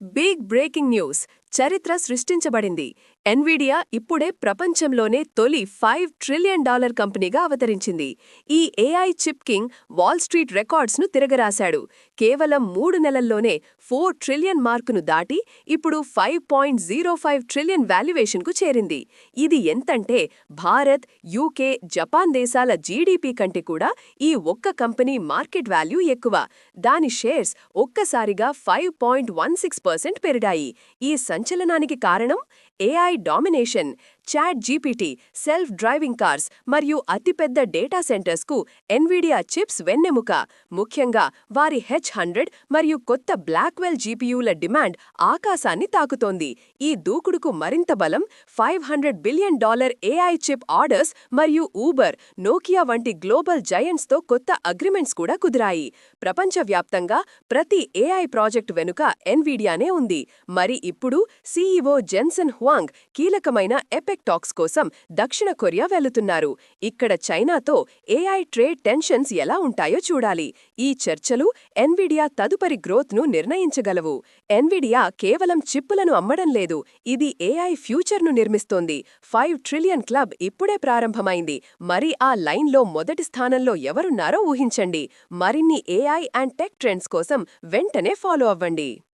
Big breaking news. చరిత్ర సృష్టించబడింది. Nvidia ఇప్పుడే ప్రపంచంలోనే తొలి ఫైవ్ ట్రిలియన్ డాలర్ కంపెనీగా అవతరించింది. ఈ AI chip king Wall Street రికార్డ్స్ను తిరగరాశాడు. కేవలం మూడు నెలల్లోనే ఫోర్ ట్రిలియన్ మార్కును దాటి ఇప్పుడు five point zero five trillion వాల్యుయేషన్కు చేరింది. ఇది ఎంతంటే భారత్ యూకే జపాన్ దేశాల జీడీపీ కంటే కూడా ఈ ఒక్క కంపెనీ మార్కెట్ వాల్యూ ఎక్కువ. దాని షేర్స్ ఒక్కసారిగా five point one six percent పెరిగాయి. ఈ సంచలనానికి కారణం AI domination ChatGPT self driving cars మరియు అతిపెద్ద డేటా సెంటర్స్కు ఎన్విడియా చిప్స్ వెన్నెముక. ముఖ్యంగా వారి హెచ్ హండ్రెడ్ మరియు కొత్త బ్లాక్వెల్ జీపీయూల డిమాండ్ ఆకాశాన్ని తాకుతోంది. ఈ దూకుడుకు మరింత బలం five hundred billion dollar AI chip orders మరియు ఊబర్ నోకియా వంటి గ్లోబల్ జయంట్స్తో కొత్త అగ్రిమెంట్స్ కూడా కుదిరాయి. ప్రపంచవ్యాప్తంగా ప్రతి ఏఐ ప్రాజెక్ట్ వెనుక ఎన్విడియానే ఉంది. మరి ఇప్పుడు సీఈఓ జెన్సన్ హువాంగ్ కీలకమైన ఎపెక్ టాక్స్ కోసం దక్షిణ కొరియా వెళుతున్నారు. ఇక్కడ చైనాతో ఏఐ ట్రేడ్ టెన్షన్స్ ఎలా ఉంటాయో చూడాలి. ఈ చర్చలు ఎన్విడియా తదుపరి గ్రోత్ను నిర్ణయించగలవు. ఎన్విడియా కేవలం చిప్పులను అమ్మడం లేదు. ఇది ఏఐ ఫ్యూచర్ను నిర్మిస్తోంది. ఫైవ్ ట్రిలియన్ క్లబ్ ఇప్పుడే ప్రారంభమైంది. మరి ఆ లైన్లో మొదటి స్థానంలో ఎవరున్నారో ఊహించండి. మరిన్ని ఏఐ అండ్ టెక్ ట్రెండ్స్ కోసం వెంటనే ఫాలో అవ్వండి.